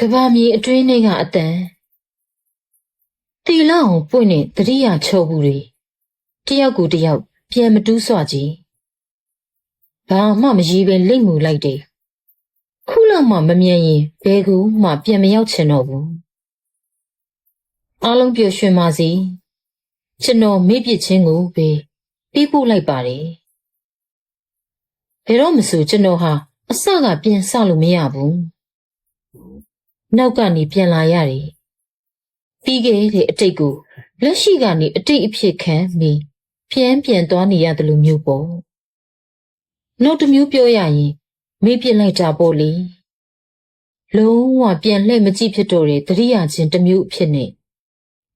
ကဘာမြေအတွင်းထဲကအတန်တီလာအောင်ပွင့်နေတတိယချောဘူးတွေတယောက်ကိုတယောက်ပြန်မတူးဆွကြည့်ဘာမှမရေးပဲလိတ်ငူလိုက်တယ်ခုလောက်မှမမြင်ရင်ဘယ်ကူမှပြန်မရောက်ချင်တော့ဘူးအားလုံးပျော်ရွှင်ပါစေကျွန်တော်မေ့ပစ်ခြင်းကိုပဲပြီးပို့လိုက်ပါတယ်ဘယ်တော့မှဆိုကျွန်တော်ဟာအစကပြန်ဆလို့မရဘူး နောက်ကနေပြန်လာရတယ်။ပြီးခဲ့တဲ့အတိတ်ကိုလက်ရှိကနေအတိတ်အဖြစ်ခံပြီးပြန်ပြန်သွားနေရတယ်လို့မျိုးပေါ့။နောက်တစ်မျိုးပြောရရင်မေ့ပြစ်လိုက်တာပေါ့လေ။လုံးဝပြန်လှည့်မကြည့်ဖြစ်တော့တဲ့တရိယာချင်းတစ်မျိုးအဖြစ်နဲ့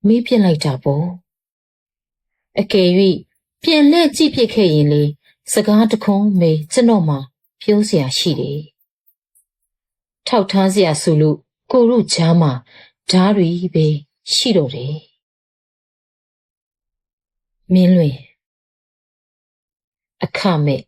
မေ့ပြစ်လိုက်တာပေါ့။အကယ်၍ပြန်လှည့်ကြည့်ဖြစ်ခဲ့ရင်လေစကားတခုံးမေကျွန်တော်မှပြောစရာရှိတယ်။ထောက်ထားစရာဆိုလို့ ကိုတို့ချားမှာဓားတွေပဲရှိတော့တယ်မင်းလွင်အခမဲ့